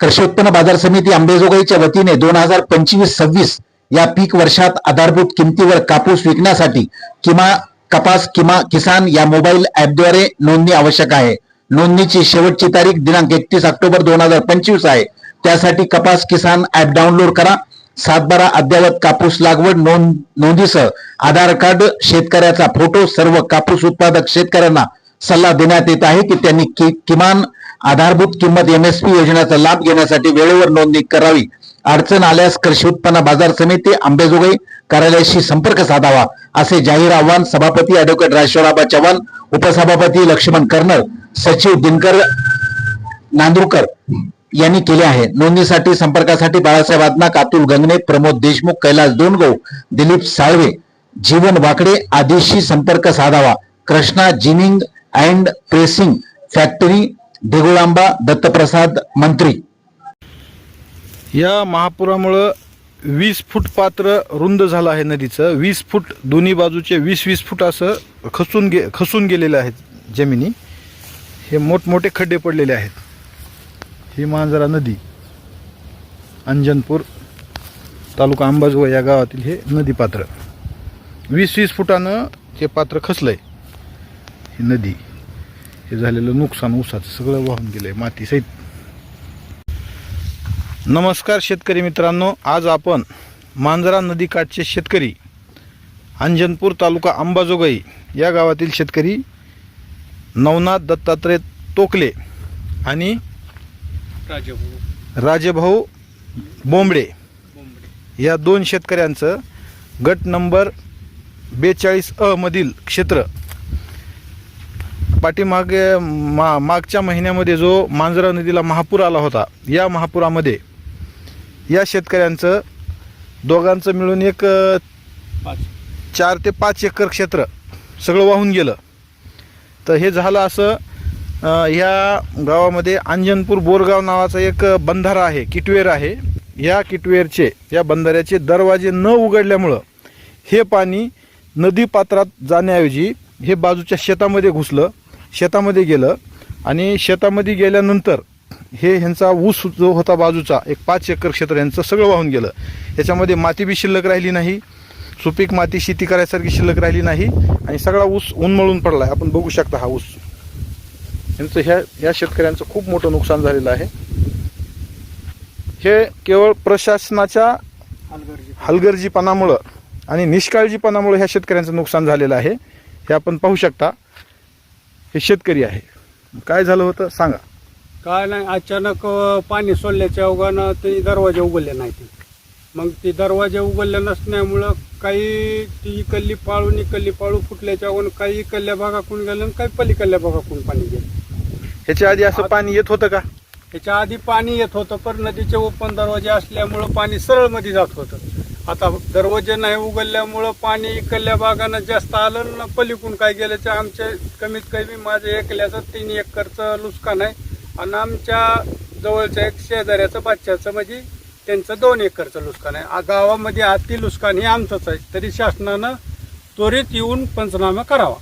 कृषी उत्पन्न बाजार समिती अंबेजोगाईच्या वतीने दोन हजार पंचवीस सव्वीस या पीक वर्षात आधारभूत किमतीवर कापूस विकण्यासाठी किमा कपास किमा किसान या मोबाईल ऍपद्वारे नोंदणी आवश्यक आहे. नोंदणीची शेवटची तारीख दिनांक एकतीस ऑक्टोबर दोन हजार पंचवीस आहे. त्यासाठी कपास किसान ऍप डाउनलोड करा. सातबारा अद्ययावत कापूस लागवड नोंद नोंदीसह आधार कार्ड शेतकऱ्याचा फोटो सर्व कापूस उत्पादक शेतकऱ्यांना सल्ला देण्यात येत आहे की त्यांनी कि, किमान आधारभूत किंमत एमएसपी योजनेचा लाभ घेण्यासाठी वेळेवर नोंदणी करावी. अडचण आल्यास कृषी उत्पन्न बाजार समिती आंबेजोगाई कार्यालयाशी संपर्क साधावा असे जाहीर आव्हान सभापती अॅडव्होकेट राजेश्वराबा चव्हाण उपसभापती लक्ष्मण कर्नर सचिव दिनकर नांदुरकर यांनी केले आहे. नोंदणीसाठी संपर्कासाठी बाळासाहेब आदनाक अतुल गंगणे प्रमोद देशमुख कैलास दोनगो दिलीप साळवे जीवन वाकडे आदीशी संपर्क साधावा. Krishna ginning and pressing factory Degulamba Dattaprasad Mantri. या महापुरामुळं वीस फूट पात्र रुंद झालं आहे नदीचं. वीस फूट दोन्ही बाजूचे वीस वीस फूट असं खसून गे खसून गेलेले आहेत जमिनी. हे मोठमोठे खड्डे पडलेले आहेत. ही मांजरा नदी अंजनपूर तालुका अंबाजोगाई या गावातील हे नदी पात्र. वीस वीस फुटानं ते पात्र खचलंय ही नदी. हे झालेलं नुकसान ऊसाचं सगळं वाहून आहे मातीसहित नमस्कार शेतकरी मित्रांनो आज आपण मांजरा नदीकाठचे शेतकरी अंजनपूर तालुका अंबाजोगाई या गावातील शेतकरी नवनाथ दत्तात्रय तोकले आणि राजेभाऊ बोंबडे. या दोन शेतकऱ्यांचं गट नंबर बेचाळीस अ मधील क्षेत्र पाठीमागे मा मागच्या महिन्यामध्ये जो मांजरा नदीला महापूर आला होता या महापुरामध्ये या शेतकऱ्यांचं दोघांचं मिळून एक चार ते पाच एकर क्षेत्र सगळं वाहून गेलं. तर हे झालं असं ह्या गावामध्ये अंजनपूर बोरगाव नावाचा एक बंधारा आहे किटवेर आहे. या किटवेरचे या बंधाऱ्याचे दरवाजे न उघडल्यामुळं हे पाणी नदी पात्रात जाण्याऐवजी हे बाजूच्या शेतामध्ये घुसलं. शेतामध्ये गेलं आणि शेतामध्ये गेल्यानंतर हे ह्यांचा ऊस जो होता बाजूचा एक पाच एकर क्षेत्र यांचं सगळं वाहून गेलं. याच्यामध्ये माती बी शिल्लक राहिली नाही सुपीक माती शेती करायसारखी शिल्लक राहिली नाही आणि सगळा ऊस उन्मळून पडला आहे आपण बघू शकता हा ऊस. यांचं ह्या ह्या शेतकऱ्यांचं खूप मोठं नुकसान झालेलं आहे. हे केवळ प्रशासनाच्या हलगर्जीपणामुळं आणि निष्काळजीपणामुळे ह्या शेतकऱ्यांचं नुकसान झालेलं आहे. हे आपण पाहू शकता. हे शेतकरी आहे. काय झालं होतं सांगा. काय नाही अचानक पाणी सोडल्याच्या अवघानं ते दरवाजे उघडले नाही ते मग ते दरवाजे उघडले नसल्यामुळं काही ती इकल्ली पाळून इकल्ली पाळू फुटल्याच्या अवघानं काही इकल्ल्या भागाकडून गेलं आणि काही पलीकडल्या भागाकडून पाणी गेलं. ह्याच्या आधी असं पाणी येत होतं का? त्याच्या आधी पाणी येत होतं पण नदीचे ओपन दरवाजे असल्यामुळं पाणी सरळमध्ये जात होतं. आता दरवाजे नाही उघडल्यामुळं पाणी इकडल्या भागानं जास्त आलं ना पलीकडून काय गेलं तर आमच्या कमीत कमी माझं एकल्याचं तीन एकरचं नुकसान आहे. आणि आमच्या जवळच्या एक शेजाऱ्याचं बादशाचं म्हणजे त्यांचं दोन एकरचं नुकसान आहे. गावामध्ये अति नुकसान हे आमचंच आहे. तरी शासनानं त्वरित येऊन पंचनामा करावा.